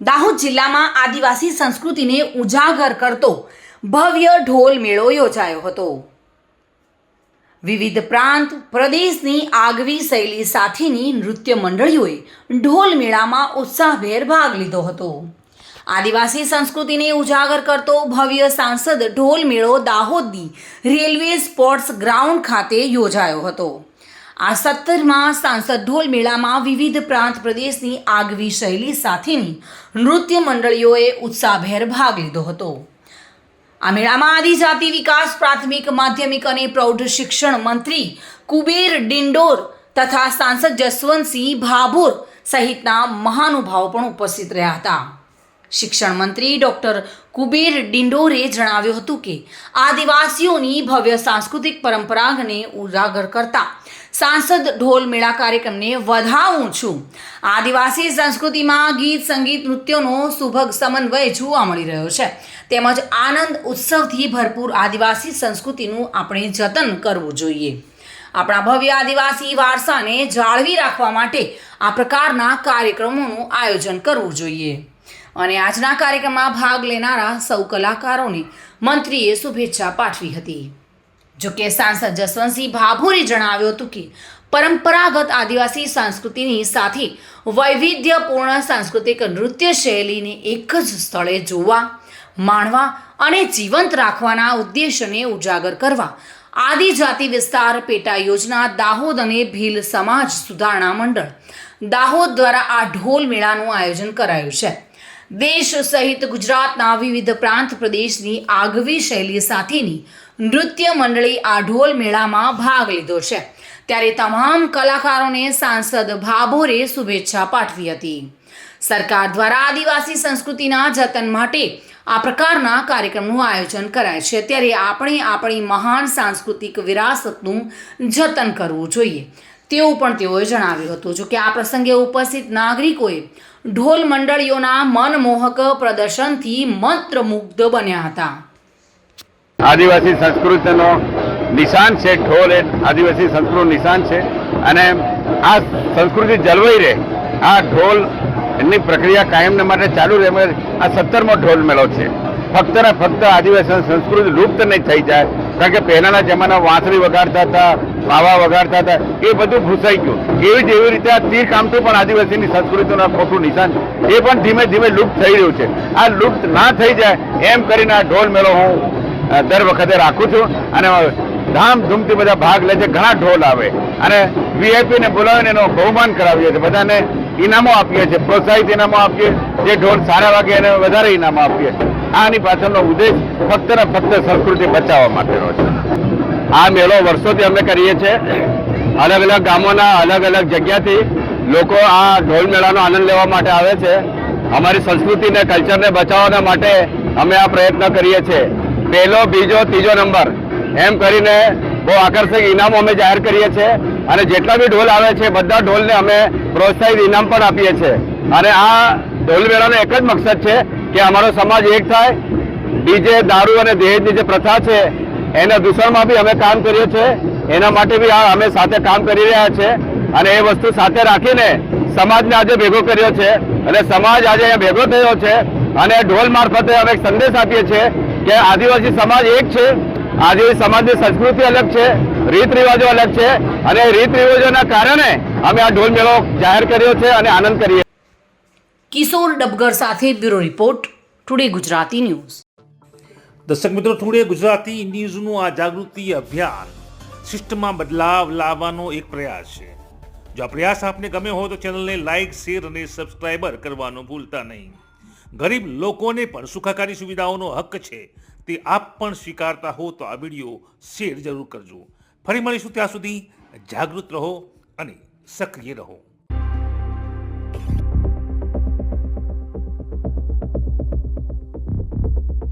દાહોદ જિલ્લામાં આદિવાસી સંસ્કૃતિને ઉજાગર કરતો ભવ્ય ઢોલ મેળો યોજાયો હતો. વિવિધ પ્રાંત, પ્રદેશની આગવી શૈલી સાથેની નૃત્ય મંડળીઓએ ઢોલ મેળામાં ઉત્સાહભેર ભાગ લીધો હતો. આદિવાસી સંસ્કૃતિને ઉજાગર કરતો ભવ્ય સાંસદ ઢોલ મેળો દાહોદની રેલવે સ્પોર્ટ્સ ગ્રાઉન્ડ ખાતે યોજાયો હતો. આ સત્તરમાં સાંસદ ઢોલ મેળામાં વિવિધ પ્રાંત પ્રદેશની આગવી શૈલી સાથેની નૃત્ય મંડળીઓએ ઉત્સાહભેર ભાગ લીધો હતો. આ મેળામાં આદિજાતિ વિકાસ, પ્રાથમિક, માધ્યમિક અને પ્રૌઢ શિક્ષણ મંત્રી કુબેર ડિંડોર તથા સાંસદ જસવંતસિંહ ભાભોર સહિતના મહાનુભાવો પણ ઉપસ્થિત રહ્યા હતા. શિક્ષણ મંત્રી ડૉક્ટર કુબેર ડિંડોરે જણાવ્યું હતું કે, આદિવાસીઓની ભવ્ય સાંસ્કૃતિક પરંપરાને ઉજાગર કરતા સાંસદ ઢોલ મેળા કાર્યક્રમને વધાવું છું. આદિવાસી સંસ્કૃતિમાં ગીત, સંગીત, નૃત્યોનો સુભગ સમન્વય જોવા મળી રહ્યો છે. તેમજ આનંદ ઉત્સવથી ભરપૂર આદિવાસી સંસ્કૃતિનું આપણે જતન કરવું જોઈએ. આપણા ભવ્ય આદિવાસી વારસાને જાળવી રાખવા માટે આ પ્રકારના કાર્યક્રમોનું આયોજન કરવું જોઈએ. અને આજના કાર્યક્રમમાં ભાગ લેનારા સૌ કલાકારોને મંત્રીએ શુભેચ્છા પાઠવી હતી. જોકે સાંસદ જસવંતસિંહ ભાભોરે જણાવ્યું હતું કે પરંપરાગત આદિવાસી સંસ્કૃતિની સાથે વૈવિધ્યપૂર્ણ સાંસ્કૃતિક નૃત્ય શૈલીને એક જ સ્થળે જોવા, માણવા અને જીવંત રાખવાના ઉદ્દેશને ઉજાગર કરવા આદિજાતિ વિસ્તાર પેટા યોજના દાહોદ અને ભીલ સમાજ સુધારણા મંડળ દાહોદ દ્વારા આ ઢોલ મેળાનું આયોજન કરાયું છે. દેશ સહિત ગુજરાતના વિવિધ પ્રાંત પ્રદેશની આગવી શૈલી સાથેની નૃત્ય મંડળી આ ઢોલ મેળામાં ભાગ લીધો છે. ત્યારે તમામ કલાકારોને સાંસદ ભાભોરે શુભેચ્છા પાઠવી હતી. સરકાર દ્વારા આદિવાસી સંસ્કૃતિના જતન માટે આ પ્રકારના કાર્યક્રમનું આયોજન કરાય છે. ત્યારે આપણે આપણી મહાન સાંસ્કૃતિક વિરાસતનું જતન કરવું જોઈએ. તેવું પણ તેઓએ જણાવ્યું હતું. જો કે આ પ્રસંગે ઉપસ્થિત નાગરિકોએ ઢોલ મંડળીઓના મનમોહક પ્રદર્શનથી મંત્રમુગ્ધ બન્યા હતા. આદિવાસી સંસ્કૃતિનો નિશાન છે. ઢોલ એ આદિવાસી સંસ્કૃતિનું નિશાન છે. અને આ સંસ્કૃતિ જળવાઈ રહે. આ ઢોલ એની પ્રક્રિયા કાયમને માટે ચાલુ રહે. આ સત્તરમો ઢોલ મેળો છે. ફક્ત ને ફક્ત આદિવાસી સંસ્કૃતિ લુપ્ત નહીં થઈ જાય. કારણ કે પહેલાના જમાના વાંસળી વગાડતા હતા બાવા વગાડતા હતા, એ બધું ભૂસાઈ ગયું. એવી જ એવી રીતે આ તીર કામઠું પણ આદિવાસીની સંસ્કૃતિનું ખોટું નિશાન એ પણ ધીમે ધીમે લુપ્ત થઈ રહ્યું છે. આ લુપ્ત ના થઈ જાય એમ કરીને આ ઢોલ મેળો હું દર વખતે રાખું છું અને ધામધૂમથી બધા ભાગ લે છે. ઘણા ઢોલ આવે. અને વીઆઈપીને બોલાવીને એનો બહુમાન કરાવીએ છીએ. બધાને ઇનામો આપીએ છીએ. પ્રોત્સાહિત ઇનામો આપીએ. જે ઢોલ સારા વાગે એને વધારે ઇનામો આપીએ આની પાછળનો ઉદ્દેશ ફક્ત ને ફક્ત સંસ્કૃતિ બચાવવા માટેનો છે. આ મેળો વર્ષોથી અમે કરીએ છીએ. અલગ અલગ ગામોના અલગ અલગ જગ્યાથી લોકો આ ઢોલ મેળાનો આનંદ લેવા માટે આવે છે. અમારી સંસ્કૃતિને કલ્ચરને બચાવવાના માટે અમે આ પ્રયત્ન કરીએ છીએ. પહેલો, બીજો, ત્રીજો નંબર એમ કરીને બહુ આકર્ષક ઇનામો અમે જાહેર કરીએ છીએ અને જેટલા બી ઢોલ આવે છે બધા ઢોલને અમે પ્રોત્સાહિત ઇનામ પણ આપીએ છીએ. અને આ ઢોલ મેળાનો એક જ મકસદ છે કે અમારો સમાજ એક થાય બીજે દારૂ અને દહેજની જે પ્રથા છે, એના દૂષણમાં બી અમે કામ કરીએ છીએ. એના માટે બી અમે સાથે કામ કરી રહ્યા છે. અને એ વસ્તુ સાથે રાખીને સમાજને આજે ભેગો કર્યો છે. અને સમાજ આજે અહીંયા ભેગો થયો છે. અને ઢોલ મારફતે અમે એક સંદેશ આપીએ છીએ કે આદિવાસી સમાજ એક છે. આદિવાસી સમાજની સંસ્કૃતિ અલગ છે, રીત રિવાજો અલગ છે. અને રીત રિવાજોના કારણે અમે આ ઢોલ મેળો જાહેર કર્યો છે અને આનંદ કરીએ કિશોર ડબગર સાથે bureau report, today Gujarati news. દર્શક મિત્રો થોડે ગુજરાતી ન્યૂઝનું આ જાગૃતિ અભિયાન સિસ્ટમમાં બદલાવ લાવવાનો એક પ્રયાસ છે. જો આ પ્રયાસ આપને ગમે હોય તો ચેનલને લાઇક શેર અને સબસ્ક્રાઇબર કરવાનું ભૂલતા નહીં. ગરીબ લોકોને પણ સુખાકારી સુવિધાઓનો હક છે તે આપ પણ સ્વીકારતા હો તો આ વીડિયો શેર જરૂર કરજો. ફરી મળીશું ત્યાં સુધી જાગૃત રહો અને સક્રિય રહો.